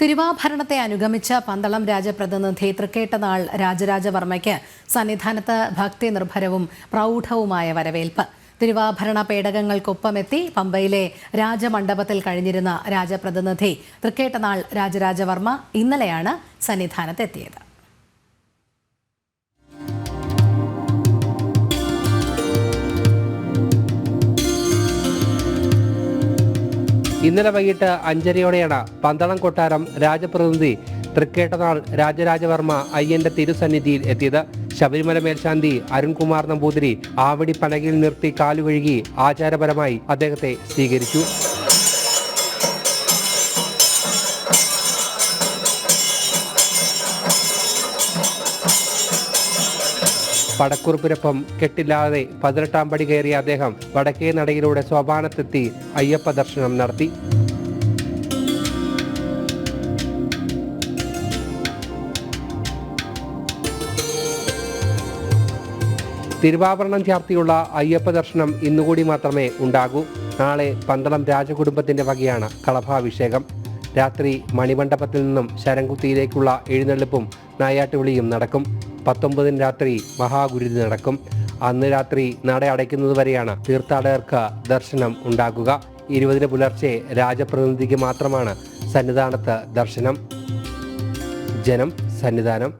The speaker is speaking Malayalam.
തിരുവാഭരണത്തെ അനുഗമിച്ച പന്തളം രാജപ്രതിനിധി തൃക്കേട്ടനാൾ രാജരാജവർമ്മയ്ക്ക് സന്നിധാനത്ത് ഭക്തി നിർഭരവും പ്രൗഢവുമായ വരവേൽപ്പ്. തിരുവാഭരണ പേടകങ്ങൾക്കൊപ്പമെത്തി പമ്പയിലെ രാജമണ്ഡപത്തിൽ കഴിഞ്ഞിരുന്ന രാജപ്രതിനിധി തൃക്കേട്ടനാൾ രാജരാജവർമ്മ ഇന്നലെയാണ് സന്നിധാനത്തെത്തിയത്. ഇന്നലെ വൈകിട്ട് അഞ്ചരയോടെയാണ് പന്തളം കൊട്ടാരം രാജപ്രതിനിധി തൃക്കേട്ടനാൾ രാജരാജവർമ്മ അയ്യന്റെ തിരുസന്നിധിയിൽ എത്തിയത്. ശബരിമല മേൽശാന്തി അരുൺകുമാർ നമ്പൂതിരി ആവടി പലകയിൽ നിർത്തി കാലുകഴുകി ആചാരപരമായി അദ്ദേഹത്തെ സ്വീകരിച്ചു. പടക്കുറുപ്പിനൊപ്പം കെട്ടില്ലാതെ പതിനെട്ടാം പടി കയറിയ അദ്ദേഹം വടക്കേ നടയിലൂടെ സോപാനത്തെത്തി അയ്യപ്പ ദർശനം നടത്തി. തിരുവാഭരണം ചാർത്തിയുള്ള അയ്യപ്പ ദർശനം ഇന്നുകൂടി മാത്രമേ ഉണ്ടാകൂ. നാളെ പന്തളം രാജകുടുംബത്തിന്റെ വകയാണ് കളഭാഭിഷേകം. രാത്രി മണിമണ്ഡപത്തിൽ നിന്നും ശരംകുത്തിയിലേക്കുള്ള എഴുന്നള്ളിപ്പും നായാട്ടുവിളിയും നടക്കും. പത്തൊമ്പതിന് രാത്രി മഹാഗുരുതി നടക്കും. അന്ന് രാത്രി നട അടയ്ക്കുന്നതുവരെയാണ് തീർത്ഥാടകർക്ക് ദർശനം ഉണ്ടാകുക. ഇരുപതിന് പുലർച്ചെ രാജപ്രതിനിധിക്ക് മാത്രമാണ് സന്നിധാനത്ത് ദർശനം. ജനം സന്നിധാനം.